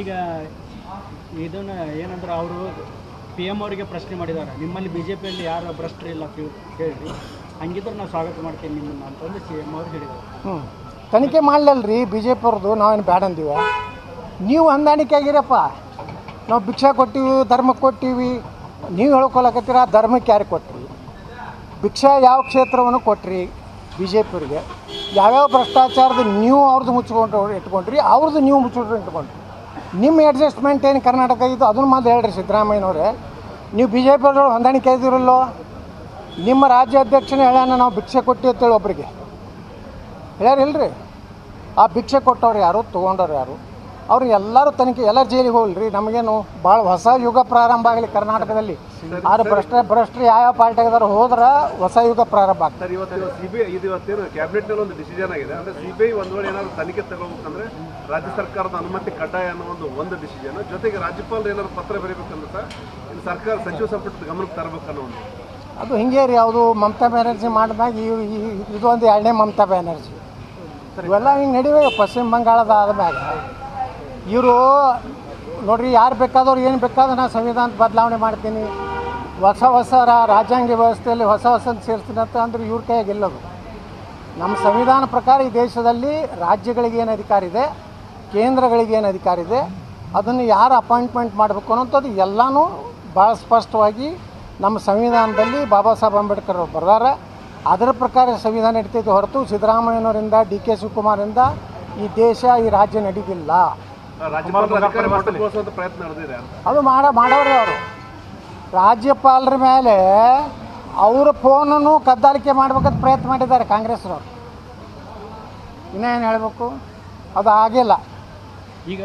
ಈಗ ಇದನ್ನ ಏನಂದ್ರೆ ಅವರು ಪಿ ಎಂ ಅವರಿಗೆ ಪ್ರಶ್ನೆ ಮಾಡಿದ್ದಾರೆ. ನಿಮ್ಮಲ್ಲಿ ಬಿ ಜೆ ಪಿಯಲ್ಲಿ ಯಾರು ಭ್ರಷ್ಟ ಇಲ್ಲ ಕೇಳಿ ಹಂಗಿದ್ರೆ ನಾವು ಸ್ವಾಗತ ಮಾಡ್ತೀನಿ ನಿಮ್ಮನ್ನು ಅಂತಂದು ಸಿ ಎಂ ಅವ್ರು ಹೇಳಿದ್ದಾರೆ. ಹ್ಞೂ ತನಿಖೆ ಮಾಡಲಲ್ರಿ ಬಿ ಜೆ ಪಿ ನಾವೇನು ಬ್ಯಾಡ ಅಂದೀವ. ನೀವು ಹೊಂದಾಣಿಕೆ ಆಗಿರಪ್ಪ. ನಾವು ಭಿಕ್ಷೆ ಕೊಟ್ಟಿವಿ ಧರ್ಮಕ್ಕೆ ಕೊಟ್ಟಿವಿ. ನೀವು ಹೇಳ್ಕೊಳಕತ್ತೀರ, ಧರ್ಮಕ್ಕೆ ಯಾರಿಗೆ ಕೊಟ್ರಿ? ಭಿಕ್ಷಾ ಯಾವ ಕ್ಷೇತ್ರವನ್ನು ಕೊಟ್ರಿ ಬಿ ಜೆ ಪಿಯವ್ರಿಗೆ ಯಾವ್ಯಾವ ಭ್ರಷ್ಟಾಚಾರದ ನೀವು ಅವ್ರದ್ದು ಮುಚ್ಕೊಂಡು ಇಟ್ಕೊಂಡ್ರಿ ಅವ್ರದ್ದು ನೀವು ಮುಚ್ಚಿಕೊಂಡು ಇಟ್ಕೊಂಡ್ರಿ. ನಿಮ್ಮ ಅಡ್ಜಸ್ಟ್ಮೆಂಟ್ ಏನು ಕರ್ನಾಟಕ ಇತ್ತು ಅದನ್ನು ಮಾತು ಹೇಳ್ರಿ ಸಿದ್ದರಾಮಯ್ಯನವ್ರೆ. ನೀವು ಬಿ ಜೆ ಪಿಯವ್ರು ಹೊಂದಾಣಿಕೆ ಇದ್ದಿರಲ್ಲೋ ನಿಮ್ಮ ರಾಜ್ಯ ಅಧ್ಯಕ್ಷನೇ ಹೇಳ್ಯಾನ ನಾವು ಭಿಕ್ಷೆ ಕೊಟ್ಟು ಅಂತೇಳಿ ಒಬ್ರಿಗೆ. ಹೇಳ್ಯಾರಿಲ್ರಿ? ಆ ಭಿಕ್ಷೆ ಕೊಟ್ಟವ್ರು ಯಾರು? ತೊಗೊಂಡವ್ರು ಯಾರು? ಅವ್ರು ಎಲ್ಲರೂ ತನಿಖೆ ಎಲ್ಲ ಜೈಲಿಗೆ ಹೋಗ್ಲಿ ನಮಗೇನು ಭಾಳ ಹೊಸ ಯುಗ ಪ್ರಾರಂಭ ಆಗಲಿ ಕರ್ನಾಟಕದಲ್ಲಿ. ಆದ್ರೆ ಭ್ರಷ್ಟ ಭ್ರಷ್ಟರು ಯಾವ ಪಾರ್ಟಿಗಿದಾರ ಹೋದ್ರೆ ಹೊಸ ಯುಗ ಪ್ರಾರಂಭ ಆಗ್ತದೆ. ಇವತ್ತು ಸಿಬಿಐ ಇದು ಇವತ್ತೇನು ಕ್ಯಾಬಿನೆಟ್ನಲ್ಲಿ ಒಂದು ಡಿಸಿಷನ್ ಆಗಿದೆ. ಅಂದ್ರೆ ಸಿಬಿಐ ಒಂದು ವೇಳೆ ಏನಾದ್ರು ತನಿಖೆ ತಗೋಬೇಕಂದ್ರೆ ರಾಜ್ಯ ಸರ್ಕಾರದ ಅನುಮತಿ ಕಡ್ಡಾಯ ಅನ್ನೋ ಒಂದು ಒಂದು ಡಿಸಿಷನ್ ಜೊತೆಗೆ ರಾಜ್ಯಪಾಲರು ಏನಾದ್ರು ಪತ್ರ ಬರೀಬೇಕಂದ್ರೆ ಸರ್ ಸರ್ಕಾರ ಸಚಿವ ಸಂಪುಟದ ಗಮನಕ್ಕೆ ತರಬೇಕನ್ನೋ ಒಂದು. ಅದು ಹಿಂಗೆ ರೀ ಯಾವುದು ಮಮತಾ ಬ್ಯಾನರ್ಜಿ ಮಾಡಿದಾಗ ಒಂದು ಎರಡನೇ ಮಮತಾ ಬ್ಯಾನರ್ಜಿ. ಇವೆಲ್ಲ ಹಿಂಗೆ ನಡಿವೆ ಪಶ್ಚಿಮ ಬಂಗಾಳದ ಆದ್ಮ್ಯಾಗ ಇವರು ನೋಡ್ರಿ ಯಾರು ಬೇಕಾದವ್ರು, ಏನು ಬೇಕಾದ್ರೆ ನಾನು ಸಂವಿಧಾನ ಬದಲಾವಣೆ ಮಾಡ್ತೀನಿ. ಹೊಸ ಹೊಸ ರಾಜ್ಯಾಂಗ ವ್ಯವಸ್ಥೆಯಲ್ಲಿ ಹೊಸ ಹೊಸ ಸೇರಿಸ್ತೀನಿ ಅಂತ ಅಂದ್ರೆ ಇವ್ರ ಕೈಯಾಗ ಇಲ್ಲದು ನಮ್ಮ ಸಂವಿಧಾನ ಪ್ರಕಾರ ಈ ದೇಶದಲ್ಲಿ ರಾಜ್ಯಗಳಿಗೆ ಏನು ಅಧಿಕಾರ ಇದೆ, ಕೇಂದ್ರಗಳಿಗೆ ಏನು ಅಧಿಕಾರ ಇದೆ, ಅದನ್ನು ಯಾರು ಅಪಾಯಿಂಟ್ಮೆಂಟ್ ಮಾಡಬೇಕು ಅನ್ನೋಂಥದ್ದು ಎಲ್ಲನೂ ಭಾಳ ಸ್ಪಷ್ಟವಾಗಿ ನಮ್ಮ ಸಂವಿಧಾನದಲ್ಲಿ ಬಾಬಾ ಸಾಹೇಬ್ ಅಂಬೇಡ್ಕರ್ ಅವರು ಬರ್ದಾರ. ಅದರ ಪ್ರಕಾರ ಸಂವಿಧಾನ ನಡೀತೈತೆ ಹೊರತು ಸಿದ್ದರಾಮಯ್ಯನವರಿಂದ, ಡಿ ಕೆ ಶಿವಕುಮಾರಿಂದ ಈ ದೇಶ, ಈ ರಾಜ್ಯ ನಡೀತಿಲ್ಲ ಪ್ರಯತ್ನ ನಡೆದಿದೆ ಅದು ಮಾಡ ಮಾಡೋರು ಅವರು. ರಾಜ್ಯಪಾಲರ ಮೇಲೆ ಅವರ ಫೋನನ್ನು ಕದ್ದಾಲಿಕೆ ಮಾಡ್ಬೇಕಂತ ಪ್ರಯತ್ನ ಮಾಡಿದ್ದಾರೆ ಕಾಂಗ್ರೆಸ್ನವರು. ಇನ್ನೇನು ಹೇಳಬೇಕು? ಅದು ಆಗಿಲ್ಲ. ಈಗ